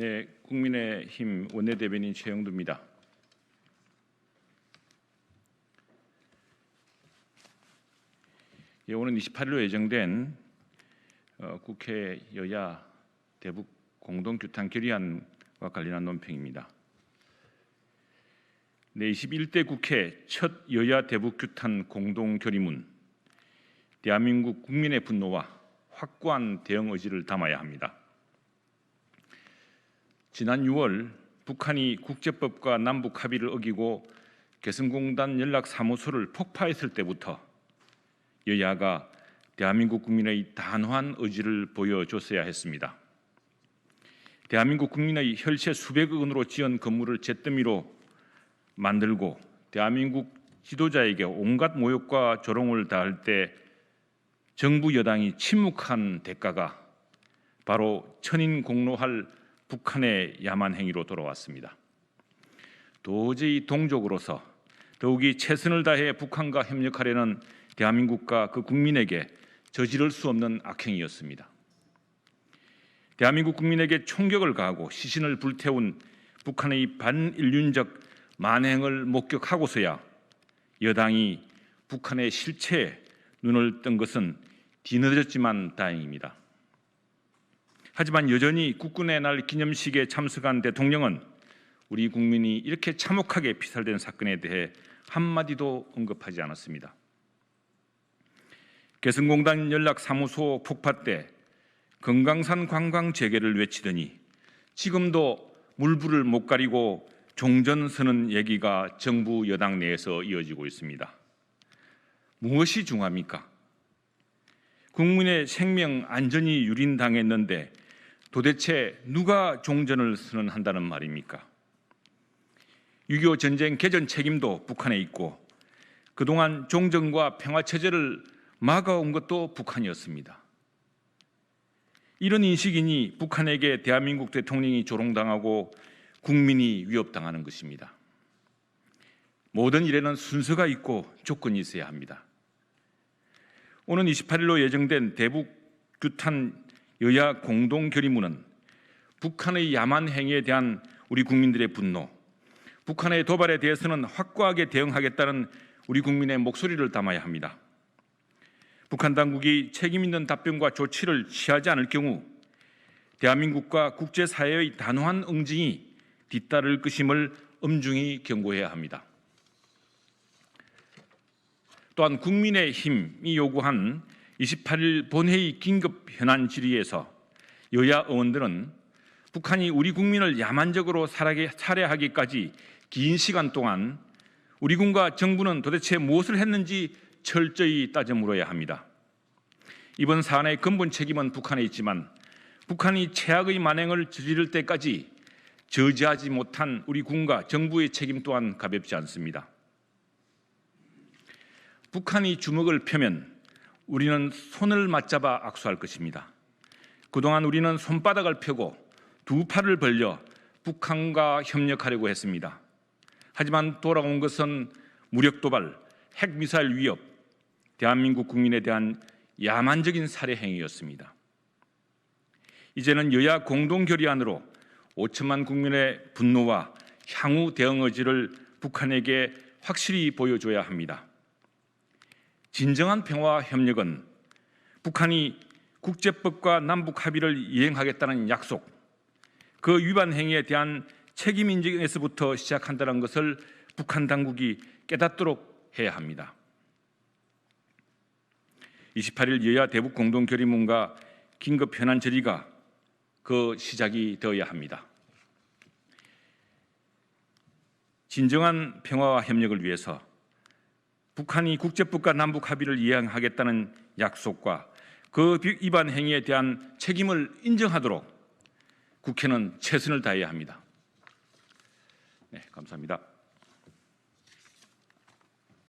네, 국민의힘 원내대변인 최영두입니다. 예, 오는 28일로 예정된 어, 국회 여야 대북 공동 규탄 결의안과 관련한 논평입니다. 네, 21대 국회 첫 여야 대북 규탄 공동 결의문 대한민국 국민의 분노와 확고한 대응 의지를 담아야 합니다. 지난 6월 북한이 국제법과 남북 합의를 어기고 개성공단 연락 사무소를 폭파했을 때부터 여야가 대한민국 국민의 단호한 의지를 보여줬어야 했습니다. 대한민국 국민의 혈세 수백억 원으로 지은 건물을 잿더미로 만들고 대한민국 지도자에게 온갖 모욕과 조롱을 다할 때 정부 여당이 침묵한 대가가 바로 천인 공로할 북한의 야만 행위로 돌아왔습니다. 도저히 동족으로서 더욱이 최선을 다해 북한과 협력하려는 대한민국과 그 국민에게 저지를 수 없는 악행이었습니다. 대한민국 국민에게 총격을 가하고 시신을 불태운 북한의 반인륜적 만행을 목격하고서야 여당이 북한의 실체에 눈을 뜬 것은 뒤늦었지만 다행입니다. 하지만 여전히 국군의 날 기념식에 참석한 대통령은 우리 국민이 이렇게 참혹하게 피살된 사건에 대해 한마디도 언급하지 않았습니다. 개성공단 연락사무소 폭파 때 금강산 관광 재개를 외치더니 지금도 물불을 못 가리고 종전 서는 얘기가 정부 여당 내에서 이어지고 있습니다. 무엇이 중합니까? 국민의 생명 안전이 유린당했는데 도대체 누가 종전을 선언한다는 말입니까? 6.25 전쟁 개전 책임도 북한에 있고 그동안 종전과 평화 체제를 막아온 것도 북한이었습니다. 이런 인식이니 북한에게 대한민국 대통령이 조롱당하고 국민이 위협당하는 것입니다. 모든 일에는 순서가 있고 조건이 있어야 합니다. 오는 28일로 예정된 대북 규탄 여야 공동 결의문은 북한의 야만 행위에 대한 우리 국민들의 분노, 북한의 도발에 대해서는 확고하게 대응하겠다는 우리 국민의 목소리를 담아야 합니다. 북한 당국이 책임 있는 답변과 조치를 취하지 않을 경우 대한민국과 국제사회의 단호한 응징이 뒤따를 것임을 엄중히 경고해야 합니다. 또한 국민의 힘이 요구한 28일 본회의 긴급 현안 질의에서 여야 의원들은 북한이 우리 국민을 야만적으로 살해하기까지 긴 시간 동안 우리 군과 정부는 도대체 무엇을 했는지 철저히 따져 물어야 합니다. 이번 사안의 근본 책임은 북한에 있지만 북한이 최악의 만행을 저지를 때까지 저지하지 못한 우리 군과 정부의 책임 또한 가볍지 않습니다. 북한이 주먹을 펴면 우리는 손을 맞잡아 악수할 것입니다. 그동안 우리는 손바닥을 펴고 두 팔을 벌려 북한과 협력하려고 했습니다. 하지만 돌아온 것은 무력 도발, 핵 미사일 위협, 대한민국 국민에 대한 야만적인 살해 행위였습니다. 이제는 여야 공동 결의안으로 5천만 국민의 분노와 향후 대응 의지를 북한에게 확실히 보여줘야 합니다. 진정한 평화와 협력은 북한이 국제법과 남북 합의를 이행하겠다는 약속, 그 위반 행위에 대한 책임 인정에서부터 시작한다는 것을 북한 당국이 깨닫도록 해야 합니다. 28일 여야 대북 공동 결의문과 긴급 현안 질의가 그 시작이 되어야 합니다. 진정한 평화와 협력을 위해서 북한이 국제법과 남북 합의를 이행하겠다는 약속과 그 위반 행위에 대한 책임을 인정하도록 국회는 최선을 다해야 합니다. 네, 감사합니다.